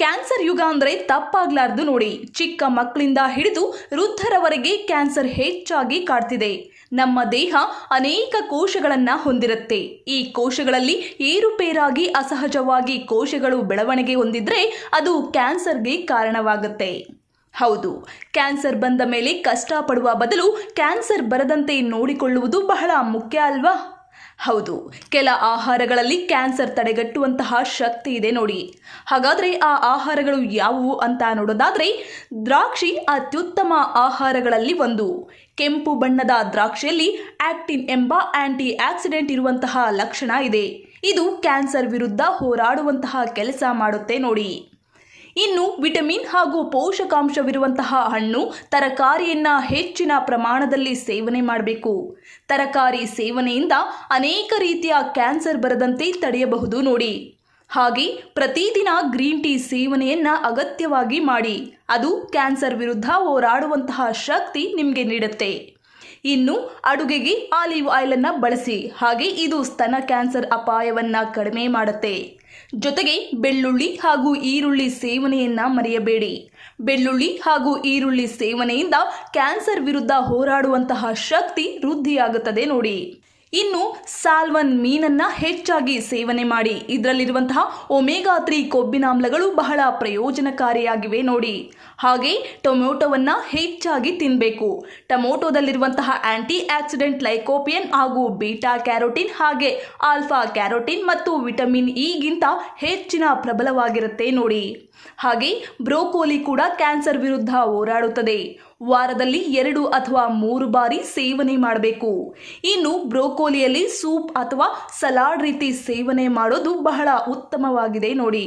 Cancer ಯುಗ ಅಂದರೆ ತಪ್ಪಾಗ್ಲಾರ್ದು ನೋಡಿ. ಚಿಕ್ಕ ಮಕ್ಕಳಿಂದ ಹಿಡಿದು ವೃದ್ಧರವರೆಗೆ ಕ್ಯಾನ್ಸರ್ ಹೆಚ್ಚಾಗಿ ಕಾಡ್ತಿದೆ. ನಮ್ಮ ದೇಹ ಅನೇಕ ಕೋಶಗಳನ್ನು ಹೊಂದಿರುತ್ತೆ. ಈ ಕೋಶಗಳಲ್ಲಿ ಏರುಪೇರಾಗಿ ಅಸಹಜವಾಗಿ ಕೋಶಗಳು ಬೆಳವಣಿಗೆ ಹೊಂದಿದ್ರೆ ಅದು ಕ್ಯಾನ್ಸರ್ಗೆ ಕಾರಣವಾಗುತ್ತೆ. ಹೌದು, ಕ್ಯಾನ್ಸರ್ ಬಂದ ಮೇಲೆ ಕಷ್ಟಪಡುವ ಬದಲು ಕ್ಯಾನ್ಸರ್ ಬರದಂತೆ ನೋಡಿಕೊಳ್ಳುವುದು ಬಹಳ ಮುಖ್ಯ ಅಲ್ವಾ? ಹೌದು, ಕೆಲ ಆಹಾರಗಳಲ್ಲಿ ಕ್ಯಾನ್ಸರ್ ತಡೆಗಟ್ಟುವಂತಹ ಶಕ್ತಿ ಇದೆ ನೋಡಿ. ಹಾಗಾದರೆ ಆ ಆಹಾರಗಳು ಯಾವುವು ಅಂತ ನೋಡೋದಾದರೆ, ದ್ರಾಕ್ಷಿ ಅತ್ಯುತ್ತಮ ಆಹಾರಗಳಲ್ಲಿ ಒಂದು. ಕೆಂಪು ಬಣ್ಣದ ದ್ರಾಕ್ಷಿಯಲ್ಲಿ ಆಕ್ಟಿನ್ ಎಂಬ ಆಂಟಿ ಆಕ್ಸಿಡೆಂಟ್ ಇರುವಂತಹ ಲಕ್ಷಣ ಇದೆ. ಇದು ಕ್ಯಾನ್ಸರ್ ವಿರುದ್ಧ ಹೋರಾಡುವಂತಹ ಕೆಲಸ ಮಾಡುತ್ತೆ ನೋಡಿ. ಇನ್ನು ವಿಟಮಿನ್ ಹಾಗೂ ಪೋಷಕಾಂಶವಿರುವಂತಹ ಹಣ್ಣು ತರಕಾರಿಯನ್ನ ಹೆಚ್ಚಿನ ಪ್ರಮಾಣದಲ್ಲಿ ಸೇವನೆ ಮಾಡಬೇಕು. ತರಕಾರಿ ಸೇವನೆಯಿಂದ ಅನೇಕ ರೀತಿಯ ಕ್ಯಾನ್ಸರ್ ಬರದಂತೆ ತಡೆಯಬಹುದು ನೋಡಿ. ಹಾಗೆ ಪ್ರತಿದಿನ ಗ್ರೀನ್ ಟೀ ಸೇವನೆಯನ್ನ ಅಗತ್ಯವಾಗಿ ಮಾಡಿ. ಅದು ಕ್ಯಾನ್ಸರ್ ವಿರುದ್ಧ ಹೋರಾಡುವಂತಹ ಶಕ್ತಿ ನಿಮಗೆ ನೀಡುತ್ತೆ. ಇನ್ನು ಅಡುಗೆಗೆ ಆಲಿವ್ ಆಯಿಲನ್ನು ಬಳಸಿ. ಹಾಗೆ ಇದು ಸ್ತನ ಕ್ಯಾನ್ಸರ್ ಅಪಾಯವನ್ನ ಕಡಿಮೆ ಮಾಡುತ್ತೆ. ಜೊತೆಗೆ ಬೆಳ್ಳುಳ್ಳಿ ಹಾಗೂ ಈರುಳ್ಳಿ ಸೇವನೆಯನ್ನ ಮರೆಯಬೇಡಿ. ಬೆಳ್ಳುಳ್ಳಿ ಹಾಗೂ ಈರುಳ್ಳಿ ಸೇವನೆಯಿಂದ ಕ್ಯಾನ್ಸರ್ ವಿರುದ್ಧ ಹೋರಾಡುವಂತಹ ಶಕ್ತಿ ವೃದ್ಧಿಯಾಗುತ್ತದೆ ನೋಡಿ. ಇನ್ನು ಸಾಲ್ವನ್ ಮೀನನ್ನ ಹೆಚ್ಚಾಗಿ ಸೇವನೆ ಮಾಡಿ. ಇದರಲ್ಲಿರುವಂತಹ ಒಮೇಗಾ ತ್ರೀ ಕೊಬ್ಬಿನಾಮ್ಲಗಳು ಬಹಳ ಪ್ರಯೋಜನಕಾರಿಯಾಗಿವೆ ನೋಡಿ. ಹಾಗೆ ಟೊಮೊಟೊವನ್ನು ಹೆಚ್ಚಾಗಿ ತಿನ್ನಬೇಕು ಟೊಮೊಟೊದಲ್ಲಿರುವಂತಹ ಆಂಟಿ ಆಕ್ಸಿಡೆಂಟ್ ಲೈಕೋಪಿಯನ್ ಹಾಗೂ ಬೀಟಾ ಕ್ಯಾರೋಟಿನ್ ಹಾಗೆ ಆಲ್ಫಾ ಕ್ಯಾರೋಟಿನ್ ಮತ್ತು ವಿಟಮಿನ್ ಇಗಿಂತ ಹೆಚ್ಚಿನ ಪ್ರಬಲವಾಗಿರುತ್ತೆ ನೋಡಿ. ಹಾಗೆ ಬ್ರೋಕೋಲಿ ಕೂಡ ಕ್ಯಾನ್ಸರ್ ವಿರುದ್ಧ ಹೋರಾಡುತ್ತದೆ. ವಾರದಲ್ಲಿ ಎರಡು ಅಥವಾ ಮೂರು ಬಾರಿ ಸೇವನೆ ಮಾಡಬೇಕು. ಇನ್ನು ಬ್ರೋಕೋಲಿಯಲ್ಲಿ ಸೂಪ್ ಅಥವಾ ಸಲಾಡ್ ರೀತಿ ಸೇವನೆ ಮಾಡೋದು ಬಹಳ ಉತ್ತಮವಾಗಿದೆ ನೋಡಿ.